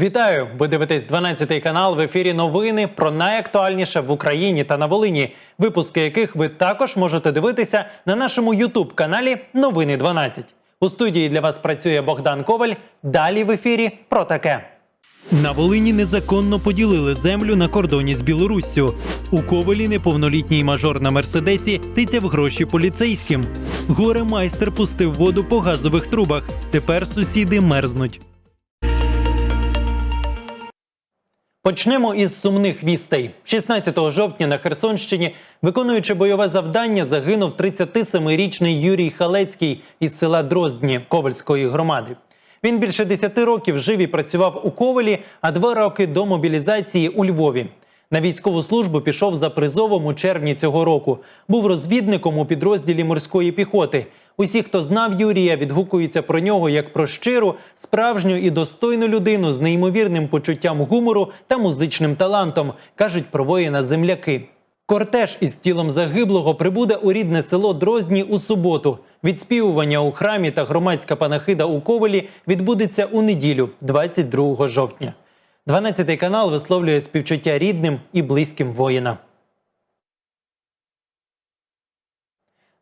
Вітаю! Ви дивитесь 12 канал в ефірі новини про найактуальніше в Україні та на Волині, випуски яких ви також можете дивитися на нашому Ютуб каналі Новини 12. У студії для вас працює Богдан Коваль. Далі в ефірі про таке. На Волині незаконно поділили землю на кордоні з Білоруссю. У Ковелі неповнолітній мажор на мерседесі тицяв гроші поліцейським. Горе майстер пустив воду по газових трубах. Тепер сусіди мерзнуть. Почнемо із сумних вістей. 16 жовтня на Херсонщині, виконуючи бойове завдання, загинув 37-річний Юрій Халецький із села Дроздні Ковальської громади. Він більше 10 років жив і працював у Ковелі, а два роки до мобілізації у Львові. На військову службу пішов за призовом у червні цього року. Був розвідником у підрозділі морської піхоти. Усі, хто знав Юрія, відгукуються про нього як про щиру, справжню і достойну людину з неймовірним почуттям гумору та музичним талантом, кажуть про воїна земляки. Кортеж із тілом загиблого прибуде у рідне село Дроздні у суботу. Відспівування у храмі та громадська панахида у Ковелі відбудеться у неділю, 22 жовтня. 12 канал висловлює співчуття рідним і близьким воїна.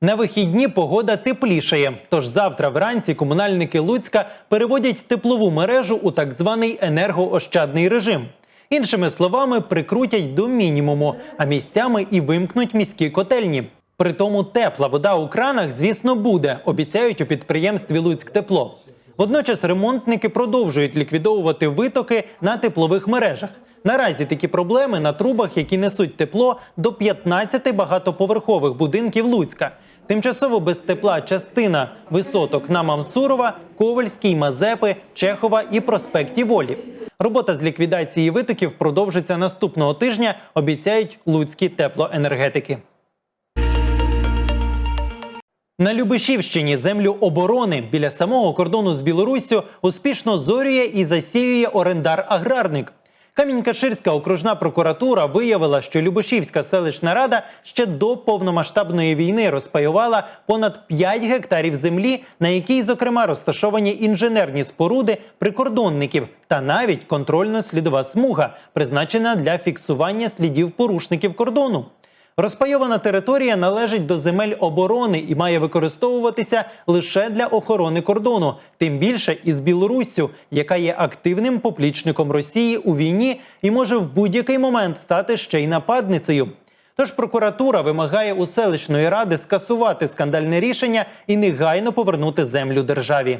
На вихідні погода теплішає. Тож завтра вранці комунальники Луцька переводять теплову мережу у так званий енергоощадний режим. Іншими словами, прикрутять до мінімуму, а місцями і вимкнуть міські котельні. Притому тепла вода у кранах, звісно, буде, обіцяють у підприємстві Луцьктепло. Водночас ремонтники продовжують ліквідовувати витоки на теплових мережах. Наразі такі проблеми на трубах, які несуть тепло до 15 багатоповерхових будинків Луцька. Тимчасово без тепла частина висоток на Мамсурова, Ковальській, Мазепи, Чехова і проспекті Волі. Робота з ліквідації витоків продовжиться наступного тижня, обіцяють луцькі теплоенергетики. На Любишівщині землю оборони біля самого кордону з Білоруссю успішно зорює і засіює орендар-аграрник. Камінь-Каширська окружна прокуратура виявила, що Любошівська селищна рада ще до повномасштабної війни розпаювала понад 5 гектарів землі, на якій, зокрема, розташовані інженерні споруди прикордонників та навіть контрольно-слідова смуга, призначена для фіксування слідів порушників кордону. Розпайована територія належить до земель оборони і має використовуватися лише для охорони кордону, тим більше із Білоруссю, яка є активним поплічником Росії у війні і може в будь-який момент стати ще й нападницею. Тож прокуратура вимагає у селищної ради скасувати скандальне рішення і негайно повернути землю державі.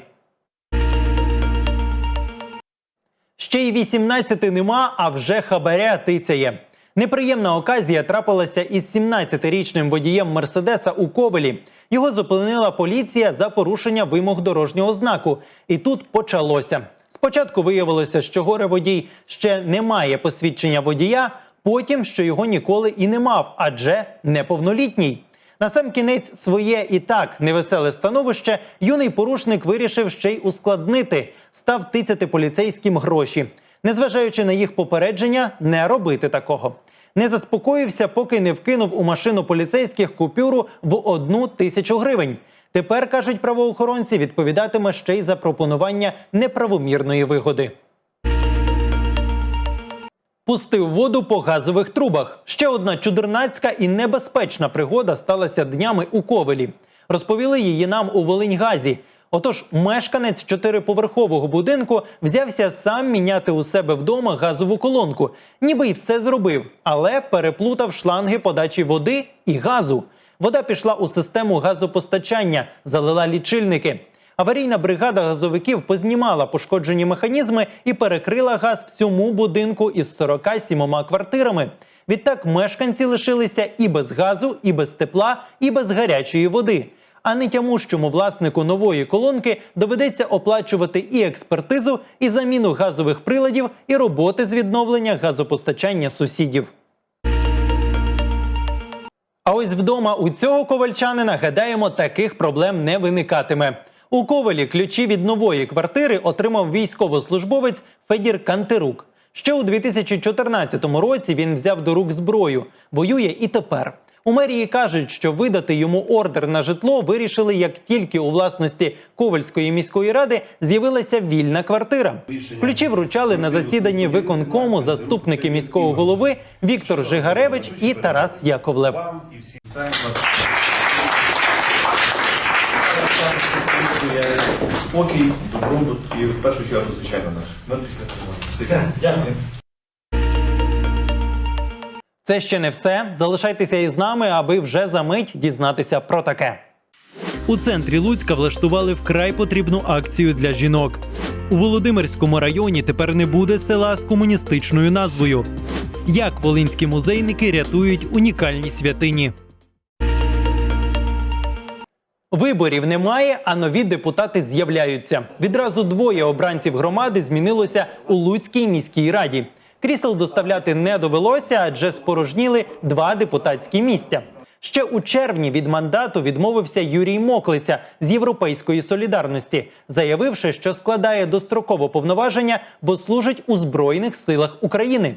Ще й 18 нема, а вже хабаря тицяє. Неприємна оказія трапилася із 17-річним водієм Мерседеса у Ковелі. Його зупинила поліція за порушення вимог дорожнього знаку. І тут почалося. Спочатку виявилося, що горе водій ще не має посвідчення водія, потім що його ніколи і не мав, адже неповнолітній. На сам кінець своє і так невеселе становище юний порушник вирішив ще й ускладнити, став тицяти поліцейським гроші. Незважаючи на їх попередження, не робити такого. Не заспокоївся, поки не вкинув у машину поліцейських купюру в одну тисячу гривень. Тепер кажуть правоохоронці, відповідатиме ще й за пропонування неправомірної вигоди. Пустив воду по газових трубах. Ще одна чудернацька і небезпечна пригода сталася днями у Ковелі. Розповіли її нам у Волиньгазі. Отож, мешканець чотириповерхового будинку взявся сам міняти у себе вдома газову колонку, ніби й все зробив, але переплутав шланги подачі води і газу. Вода пішла у систему газопостачання, залила лічильники. Аварійна бригада газовиків познімала пошкоджені механізми і перекрила газ всьому будинку із 47 квартирами. Відтак мешканці лишилися і без газу, і без тепла, і без гарячої води. А нетямущому власнику нової колонки доведеться оплачувати і експертизу, і заміну газових приладів, і роботи з відновлення газопостачання сусідів. А ось вдома у цього ковальчанина, гадаємо, таких проблем не виникатиме. У Ковелі ключі від нової квартири отримав військовослужбовець Федір Кантерук. Ще у 2014 році він взяв до рук зброю, воює і тепер. У мерії кажуть, що видати йому ордер на житло вирішили, як тільки у власності Ковальської міської ради з'явилася вільна квартира. Ключі вручали на засіданні виконкому заступники міського голови Віктор Жигаревич і Тарас Яковлев. всім. Спокій, добробут і в першу чергу, звичайно, наш. Ми після перемоги. Дякую. Це ще не все. Залишайтеся із нами, аби вже за мить дізнатися про таке. У центрі Луцька влаштували вкрай потрібну акцію для жінок. У Володимирському районі тепер не буде села з комуністичною назвою. Як волинські музейники рятують унікальні святині? Виборів немає, а нові депутати з'являються. Відразу двоє обранців громади змінилося у Луцькій міській раді. Крісел доставляти не довелося, адже спорожніли два депутатські місця. Ще у червні від мандату відмовився Юрій Моклиця з Європейської солідарності, заявивши, що складає достроково повноваження, бо служить у Збройних силах України.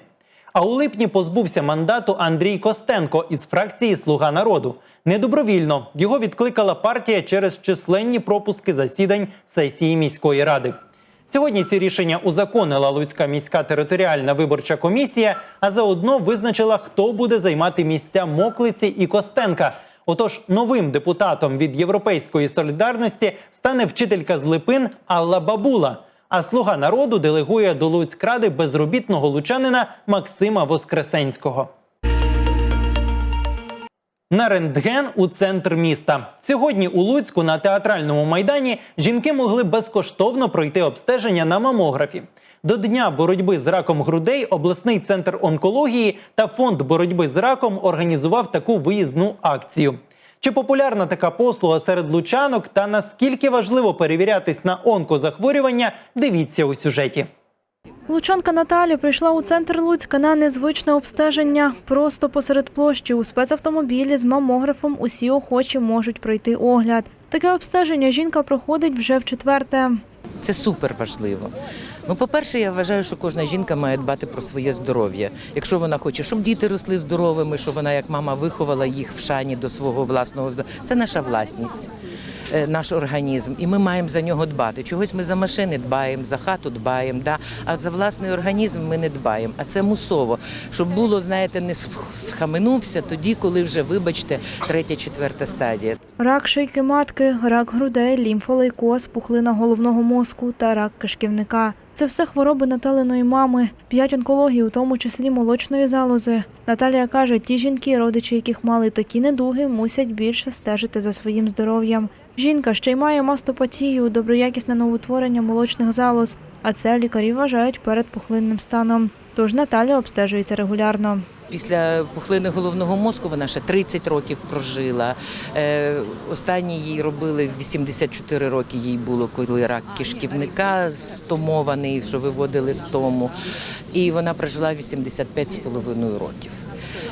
А у липні позбувся мандату Андрій Костенко із фракції Слуга народу. Недобровільно його відкликала партія через численні пропуски засідань сесії міської ради. Сьогодні ці рішення узаконила Луцька міська територіальна виборча комісія, а заодно визначила, хто буде займати місця Моклиці і Костенка. Отож, новим депутатом від Європейської солідарності стане вчителька з Липин Алла Бабула. А слуга народу делегує до Луцькради безробітного лучанина Максима Воскресенського. На рентген у центр міста сьогодні у Луцьку на театральному майдані жінки могли безкоштовно пройти обстеження на мамографі. До дня боротьби з раком грудей обласний центр онкології та фонд боротьби з раком організував таку виїзну акцію. Чи популярна така послуга серед лучанок та наскільки важливо перевірятись на онкозахворювання? Дивіться у сюжеті. Лучанка Наталі прийшла у центр Луцька на незвичне обстеження. Просто посеред площі у спецавтомобілі з мамографом усі охочі можуть пройти огляд. Таке обстеження жінка проходить вже в четверте. Це супер важливо. Ну, по-перше, я вважаю, що кожна жінка має дбати про своє здоров'я. Якщо вона хоче, щоб діти росли здоровими, щоб вона як мама виховала їх в шані до свого власного здоров'я. Це наша власність, е, наш організм, і ми маємо за нього дбати. Чогось ми за машини дбаємо, за хату дбаємо, да? а за власний організм ми не дбаємо. А це мусово, щоб було, знаєте, не схаменувся тоді, коли вже, вибачте, третя, четверта стадія. Рак шийки матки, рак грудей, лімфолейкоз, пухлина головного мозку та рак кишківника. Це все хвороби Наталиної мами, п'ять онкологій, у тому числі молочної залози. Наталія каже, ті жінки, родичі яких мали такі недуги, мусять більше стежити за своїм здоров'ям. Жінка ще й має мастопатію, доброякісне новотворення молочних залоз, а це лікарі вважають передпухлинним станом. Тож Наталя обстежується регулярно. Після пухлини головного мозку вона ще 30 років прожила. Е, останній їй робили в 84 роки. Їй було коли рак кишківника стомований, що виводили з тому. І вона прожила 85,5 років.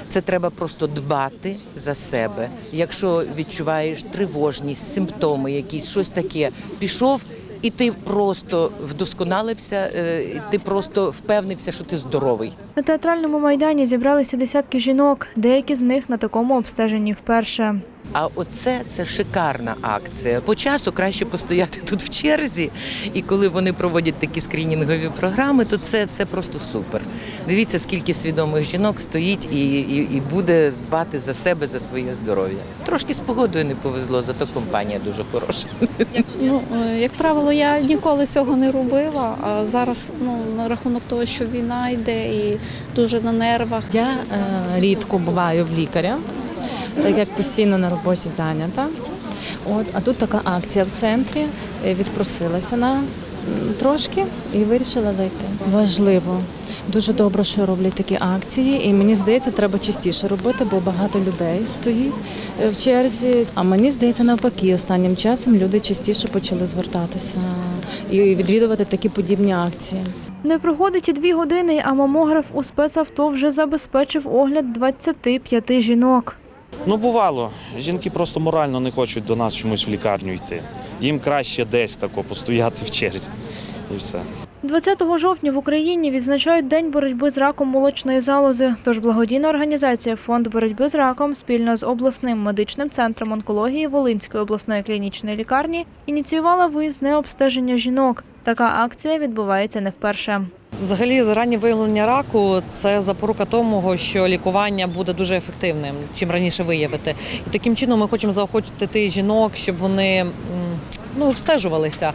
Це треба просто дбати за себе. Якщо відчуваєш тривожність, симптоми, якісь щось таке, пішов. І ти просто вдосконалився, е, ти просто впевнився, що ти здоровий. На театральному майдані зібралися десятки жінок, деякі з них на такому обстеженні вперше. А оце це шикарна акція. По часу краще постояти тут в черзі. І коли вони проводять такі скринінгові програми, то це, це просто супер. Дивіться, скільки свідомих жінок стоїть і, і, і буде дбати за себе, за своє здоров'я. Трошки з погодою не повезло, зато компанія дуже хороша. Ну, е, як правило, я ніколи цього не робила. А зараз, ну, на рахунок того, що війна йде і дуже на нервах. Я е, рідко буваю в лікаря, так як постійно на роботі зайнята. От, а тут така акція в центрі. е, Відпросилася на трошки і вирішила зайти. Важливо. Дуже добре, що роблять такі акції, і мені здається, треба частіше робити, бо багато людей стоїть е, в черзі. А мені здається, навпаки, останнім часом люди частіше почали звертатися і відвідувати такі подібні акції. Не проходить і дві години, а мамограф у спецавто вже забезпечив огляд 25 жінок. Ну, бувало. Жінки просто морально не хочуть до нас чомусь в лікарню йти. Їм краще десь тако постояти в черзі. І все. 20 жовтня в Україні відзначають День боротьби з раком молочної залози. Тож благодійна організація Фонд боротьби з раком спільно з обласним медичним центром онкології Волинської обласної клінічної лікарні ініціювала виїзне обстеження жінок. Така акція відбувається не вперше. Взагалі, раннє виявлення раку це запорука того, що лікування буде дуже ефективним, чим раніше виявити. І таким чином ми хочемо заохочити тих жінок, щоб вони ну, обстежувалися.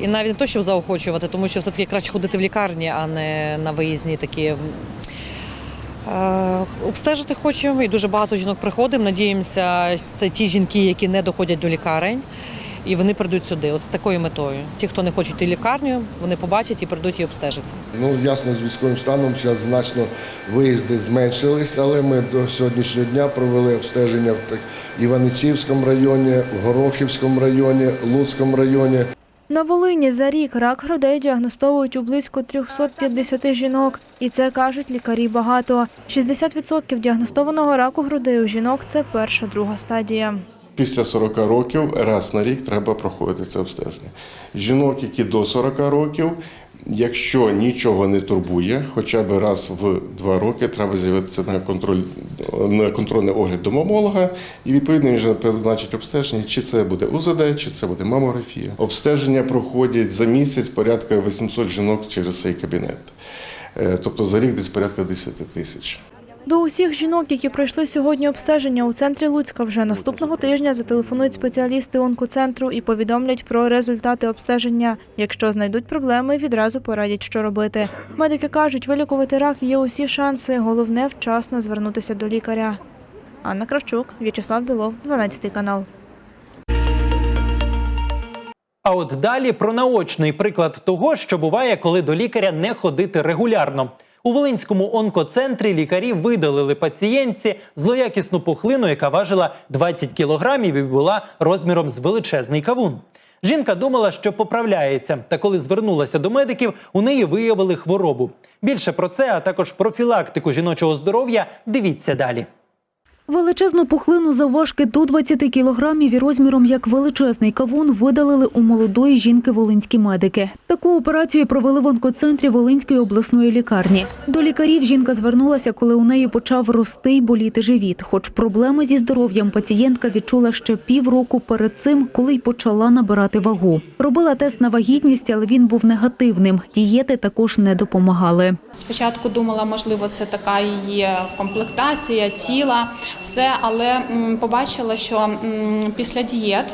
І навіть не то, щоб заохочувати, тому що все-таки краще ходити в лікарні, а не на виїзні такі. Е, Обстежити хочемо і дуже багато жінок приходимо. Надіємося, це ті жінки, які не доходять до лікарень, і вони прийдуть сюди. От з такою метою. Ті, хто не хочуть йти лікарню, вони побачать і прийдуть і обстежаться. Ну, ясно, з військовим станом зараз значно виїзди зменшились, але ми до сьогоднішнього дня провели обстеження в так- Іваничівському районі, в Горохівському районі, Луцькому районі. На Волині за рік рак грудей діагностовують у близько 350 жінок. І це кажуть лікарі багато. 60% діагностованого раку грудей у жінок це перша друга стадія. Після 40 років раз на рік треба проходити це обстеження. Жінок, які до 40 років, якщо нічого не турбує, хоча б раз в два роки треба з'явитися на контроль на контрольний огляд до мамолога, і відповідно він вже призначить обстеження, чи це буде УЗД, чи це буде мамографія. Обстеження проходять за місяць порядка 800 жінок через цей кабінет. Е, Тобто за рік десь порядка 10 тисяч. До усіх жінок, які пройшли сьогодні обстеження у центрі Луцька, вже наступного тижня зателефонують спеціалісти онкоцентру і повідомлять про результати обстеження. Якщо знайдуть проблеми, відразу порадять, що робити. Медики кажуть, вилікувати рак є усі шанси. Головне вчасно звернутися до лікаря. Анна Кравчук, В'ячеслав Білов, 12 канал. А от далі про наочний приклад того, що буває, коли до лікаря не ходити регулярно. У Волинському онкоцентрі лікарі видалили пацієнтці злоякісну пухлину, яка важила 20 кілограмів і була розміром з величезний кавун. Жінка думала, що поправляється, та коли звернулася до медиків, у неї виявили хворобу. Більше про це, а також профілактику жіночого здоров'я, дивіться далі. Величезну пухлину завважки до 20 кілограмів і розміром як величезний кавун видалили у молодої жінки волинські медики. Таку операцію провели в онкоцентрі Волинської обласної лікарні. До лікарів жінка звернулася, коли у неї почав рости й боліти живіт. Хоч проблеми зі здоров'ям пацієнтка відчула ще півроку перед цим, коли й почала набирати вагу. Робила тест на вагітність, але він був негативним. Дієти також не допомагали. Спочатку думала, можливо, це така її комплектація тіла, все, але побачила, що після дієт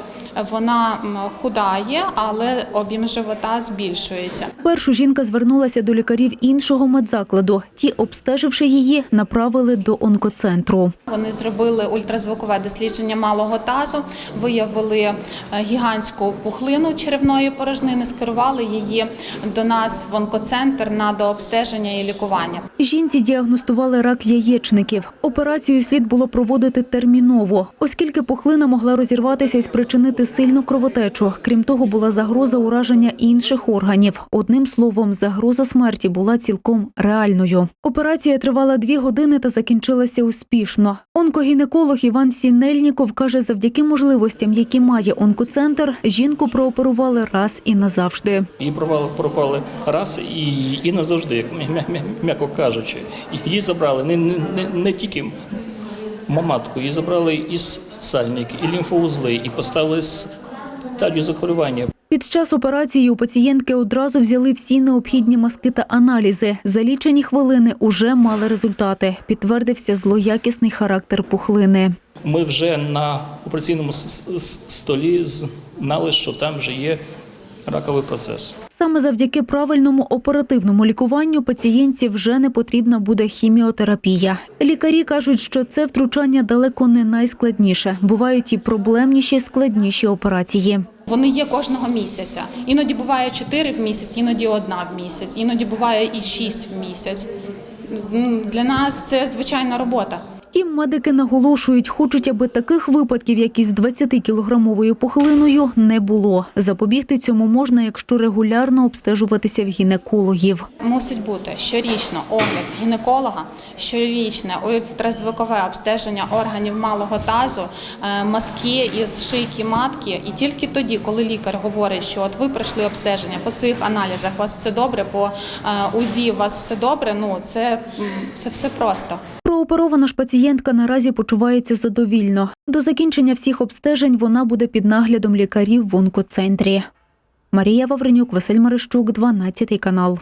вона худає, але об'єм живота збільшується. Першу жінка звернулася до лікарів іншого медзакладу. Ті, обстеживши її, направили до онкоцентру. Вони зробили ультразвукове дослідження малого тазу, виявили е, гігантську пухлину черевної порожнини, скерували її до нас в онкоцентр на дообстеження і лікування. Жінці діагностували рак яєчників. Операцію слід було проводити терміново, оскільки пухлина могла розірватися і спричинити сильну кровотечу. Крім того, була загроза ураження інших органів. Одним словом, загроза смерті була цілком реальною. Операція тривала дві години та закінчилася успішно. Онкогінеколог Іван Сінельніков каже, завдяки можливостям, які має онкоцентр, жінку прооперували раз і назавжди. Її пропали, пропали раз і, і назавжди, як м'я- м'я- м'яко кажучи. Її забрали не, не, не, не тільки маматку, її забрали і сальник, і лімфоузли, і поставили стадію захворювання. Під час операції у пацієнтки одразу взяли всі необхідні маски та аналізи. За лічені хвилини уже мали результати. Підтвердився злоякісний характер пухлини. Ми вже на операційному столі знали, що там вже є раковий процес. Саме завдяки правильному оперативному лікуванню пацієнтці вже не потрібна буде хіміотерапія. Лікарі кажуть, що це втручання далеко не найскладніше. Бувають і проблемніші, складніші операції. Вони є кожного місяця. Іноді буває 4 в місяць, іноді одна в місяць, іноді буває і 6 в місяць. Для нас це звичайна робота. Втім, медики наголошують, хочуть, аби таких випадків, як із 20-кілограмовою пухлиною, не було. Запобігти цьому можна, якщо регулярно обстежуватися в гінекологів. Мусить бути щорічно огляд гінеколога, щорічне ультразвукове обстеження органів малого тазу, е, мазки із шийки матки. І тільки тоді, коли лікар говорить, що от ви пройшли обстеження по цих аналізах, у вас все добре, по е, УЗІ у вас все добре. Ну це, це все просто. Прооперована ж пацієнтка наразі почувається задовільно. До закінчення всіх обстежень вона буде під наглядом лікарів в онкоцентрі. Марія Вавренюк, Василь Марищук, 12 канал.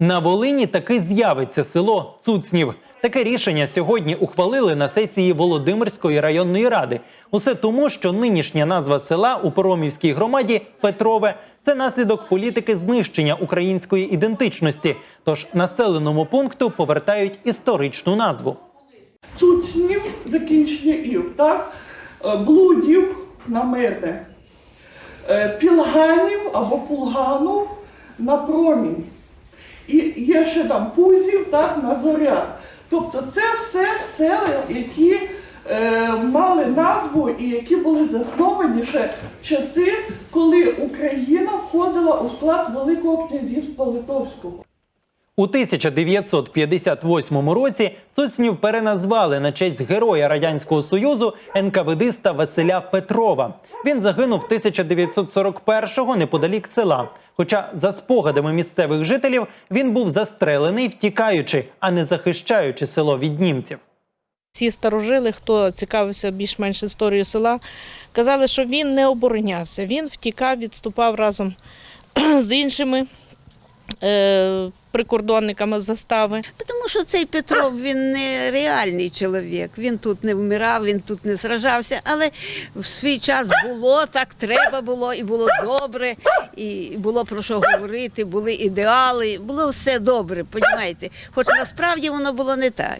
На Волині таки з'явиться село Цуцнів. Таке рішення сьогодні ухвалили на сесії Володимирської районної ради. Усе тому, що нинішня назва села у Поромівській громаді Петрове це наслідок політики знищення української ідентичності. Тож населеному пункту повертають історичну назву. цуцнів, закінчення ів, так? Е, блудів на мене, е, пілганів або пулганов на промінь. І є ще там пузів, так, на зоря. Тобто це все села, які е, мали назву і які були засновані ще в часи, коли Україна входила у склад Великого князівства Литовського. У 1958 році Цуцнів переназвали на честь героя радянського союзу НКВДиста Василя Петрова. Він загинув 1941-го неподалік села. Хоча, за спогадами місцевих жителів, він був застрелений, втікаючи, а не захищаючи село від німців. Всі старожили, хто цікавився більш-менш історією села, казали, що він не оборонявся. Він втікав, відступав разом з іншими е, прикордонниками застави. Тому що цей Петров він не реальний чоловік. Він тут не вмирав, він тут не сражався, але в свій час було так, треба було, і було добре, і було про що говорити, були ідеали, було все добре, понімаєте? Хоч насправді воно було не так.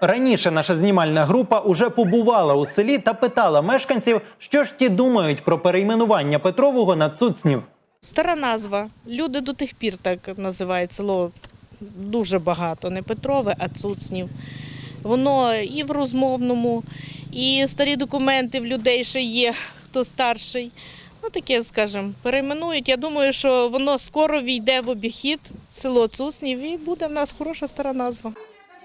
Раніше наша знімальна група уже побувала у селі та питала мешканців, що ж ті думають про перейменування Петрового на Цуцнів. Стара назва. Люди до тих пір так називають село дуже багато. Не Петрове, а Цуцнів. Воно і в розмовному, і старі документи в людей ще є, хто старший. Ну, таке, скажімо, перейменують. Я думаю, що воно скоро війде в обіхід, село Цуцнів, і буде в нас хороша стара назва.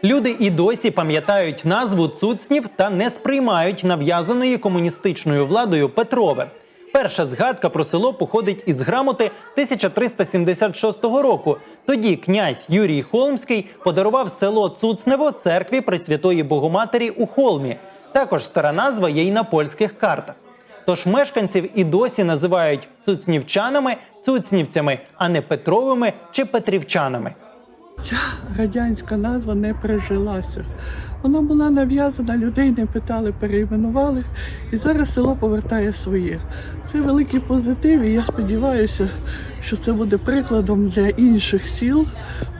Люди і досі пам'ятають назву Цуцнів та не сприймають нав'язаної комуністичною владою Петрове. Перша згадка про село походить із грамоти 1376 року. Тоді князь Юрій Холмський подарував село Цуцнево церкві Пресвятої Богоматері у Холмі. Також стара назва є й на польських картах. Тож мешканців і досі називають цуцнівчанами, цуцнівцями, а не Петровими чи Петрівчанами. Ця радянська назва не прижилася. Вона була нав'язана, людей не питали, перейменували, і зараз село повертає своє. Це великий позитив, і я сподіваюся, що це буде прикладом для інших сіл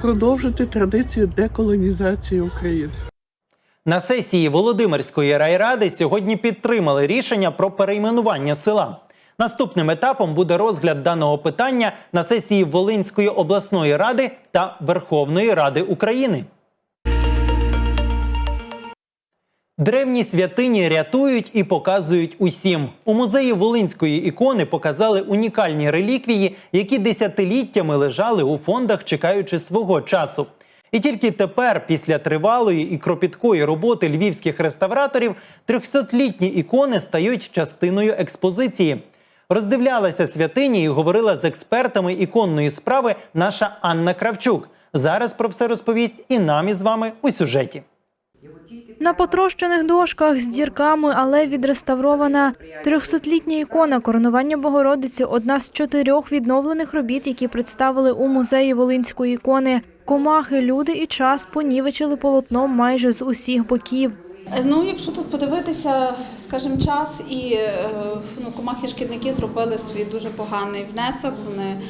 продовжити традицію деколонізації України. На сесії Володимирської райради сьогодні підтримали рішення про перейменування села. Наступним етапом буде розгляд даного питання на сесії Волинської обласної ради та Верховної Ради України. Древні святині рятують і показують усім. У музеї Волинської ікони показали унікальні реліквії, які десятиліттями лежали у фондах, чекаючи свого часу. І тільки тепер, після тривалої і кропіткої роботи львівських реставраторів, 300-літні ікони стають частиною експозиції. Роздивлялася святині і говорила з експертами іконної справи наша Анна Кравчук. Зараз про все розповість і нам із вами у сюжеті. На потрощених дошках з дірками, але відреставрована 300-літня ікона коронування Богородиці одна з чотирьох відновлених робіт, які представили у музеї Волинської ікони. Комахи, люди і час понівечили полотно майже з усіх боків. Ну, якщо тут подивитися, скажімо, час і е, ну, комахи шкідники зробили свій дуже поганий внесок. Вони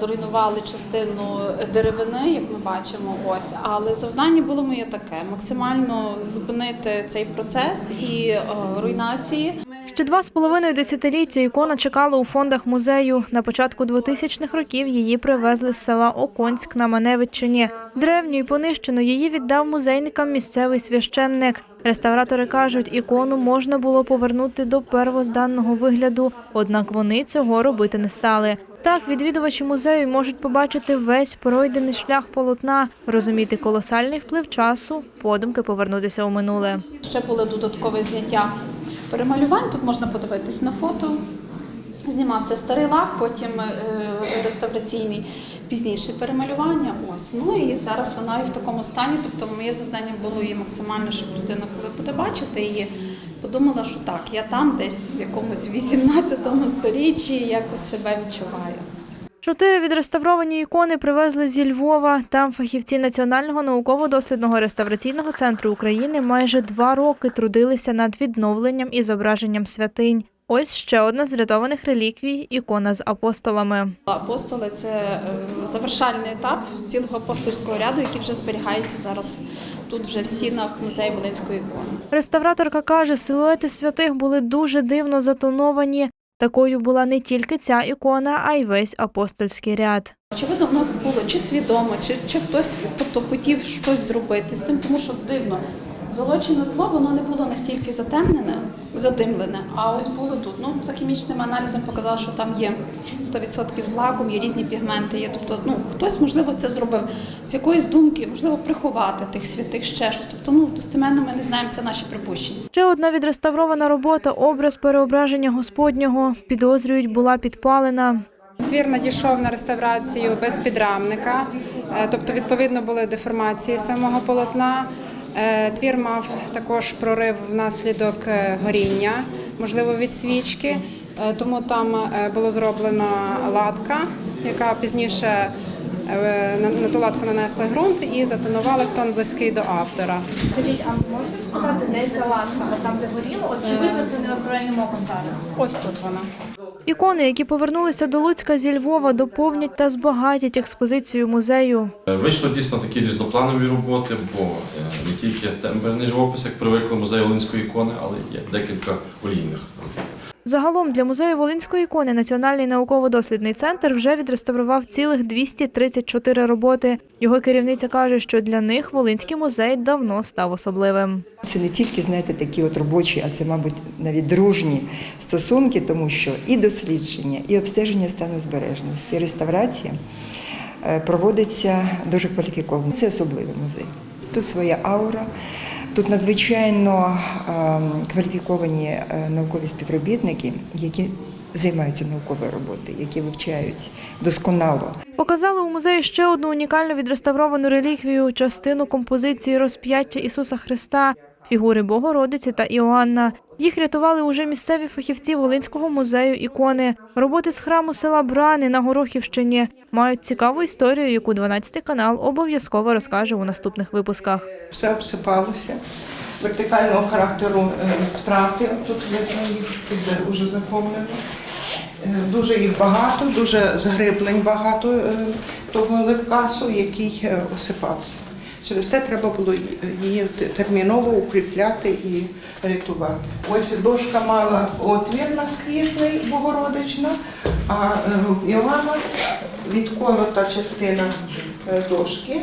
зруйнували частину деревини, як ми бачимо. Ось, але завдання було моє таке: максимально зупинити цей процес і е, руйнації. Ще два з половиною десятиліття ікона чекала у фондах музею. На початку 2000-х років її привезли з села Оконськ на Маневиччині. Древню і понищену її віддав музейникам місцевий священник. Реставратори кажуть, ікону можна було повернути до первозданного вигляду, однак вони цього робити не стали. Так, відвідувачі музею можуть побачити весь пройдений шлях полотна, розуміти колосальний вплив часу, подумки повернутися у минуле. Ще були додаткові зняття перемалювань. Тут можна подивитись на фото. Знімався старий лак, потім е, реставраційний, пізніше перемалювання. Ось ну і зараз вона і в такому стані. Тобто, моє завдання було її максимально, щоб людина, коли буде бачити її, подумала, що так, я там десь в якомусь 18 сторіччі якось себе відчуваю. Чотири відреставровані ікони привезли зі Львова. Там фахівці Національного науково-дослідного реставраційного центру України майже два роки трудилися над відновленням і зображенням святинь. Ось ще одна з врятованих реліквій – ікона з апостолами. Апостоли це е, завершальний етап цілого апостольського ряду, який вже зберігається зараз тут, вже в стінах музею Волинської ікони. Реставраторка каже, силуети святих були дуже дивно затоновані. Такою була не тільки ця ікона, а й весь апостольський ряд. Очевидно, воно було чи свідомо, чи, чи хтось тобто, хотів щось зробити з тим, тому що дивно. Золочене тло воно не було настільки затемнене, задимлене, а ось було тут. Ну, за хімічним аналізом показало, що там є 100% злаком, є різні пігменти. Є. Тобто, ну, хтось, можливо, це зробив з якоїсь думки, можливо, приховати тих святих ще щось. Тобто, ну, достеменно ми не знаємо, це наші припущення. Ще одна відреставрована робота – образ переображення Господнього. Підозрюють, була підпалена. Твір надійшов на реставрацію без підрамника, е, тобто відповідно були деформації самого полотна. Е, Твір мав також прорив внаслідок е, горіння, можливо, від свічки, Е, тому там було зроблено латка, яка пізніше на на ту латку нанесли ґрунт і затонували в тон близький до автора. Скажіть, а можете показати, де ця латка? От там, де горіло? От чи видно це неозброєним оком зараз? Ось тут вона. Ікони, які повернулися до Луцька зі Львова, доповнять та збагатять експозицію музею. Е, Вийшли дійсно такі різнопланові роботи, бо е, не тільки темберний живопис, як привикли музей Волинської ікони, але є декілька олійних робіт. Загалом для музею Волинської ікони Національний науково-дослідний центр вже відреставрував цілих 234 роботи. Його керівниця каже, що для них Волинський музей давно став особливим. Це не тільки знаєте такі от робочі, а це, мабуть, навіть дружні стосунки, тому що і дослідження, і обстеження стану збережності, і реставрація е, проводиться дуже кваліфіковано. Це особливий музей. Тут своя аура. Тут надзвичайно ем, кваліфіковані е, наукові співробітники, які займаються науковою роботою, які вивчають досконало Показали у музеї ще одну унікальну відреставровану реліквію, частину композиції розп'яття Ісуса Христа, фігури Богородиці та Іоанна. Їх рятували уже місцеві фахівці Волинського музею ікони. Роботи з храму села Брани на Горохівщині мають цікаву історію, яку 12 канал обов'язково розкаже у наступних випусках. Все обсипалося. Вертикального характеру е, втрати. Тут видно їх тут вже заповнено. Е, Дуже їх багато, дуже загриблень багато е, того левкасу, який е, осипався. Через те треба було її терміново укріпляти і рятувати. Ось дошка мала отвір наскрізний Богородична, а е, Іоанна відколота частина е, дошки.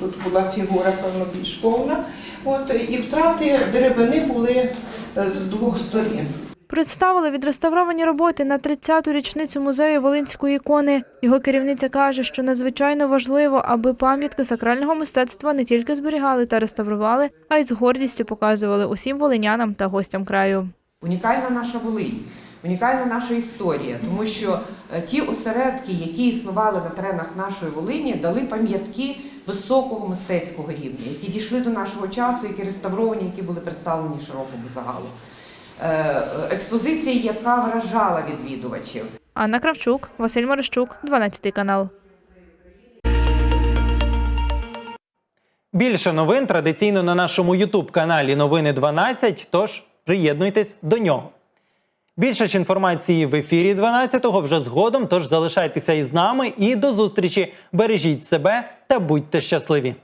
Тут була фігура, певно, більш повна. От, і втрати деревини були е, з двох сторін. Представили відреставровані роботи на 30-ту річницю музею Волинської ікони. Його керівниця каже, що надзвичайно важливо, аби пам'ятки сакрального мистецтва не тільки зберігали та реставрували, а й з гордістю показували усім волинянам та гостям краю. Унікальна наша Волинь, унікальна наша історія, тому що е, ті осередки, які існували на теренах нашої Волині, дали пам'ятки високого мистецького рівня, які дійшли до нашого часу, які реставровані, які були представлені широкому загалу. Е, е, яка вражала відвідувачів. Анна Кравчук, Василь Марищук, 12 канал. Більше новин традиційно на нашому Ютуб-каналі Новини 12, тож приєднуйтесь до нього. Більше ж інформації в ефірі 12-го вже згодом, тож залишайтеся із нами і до зустрічі. Бережіть себе та будьте щасливі!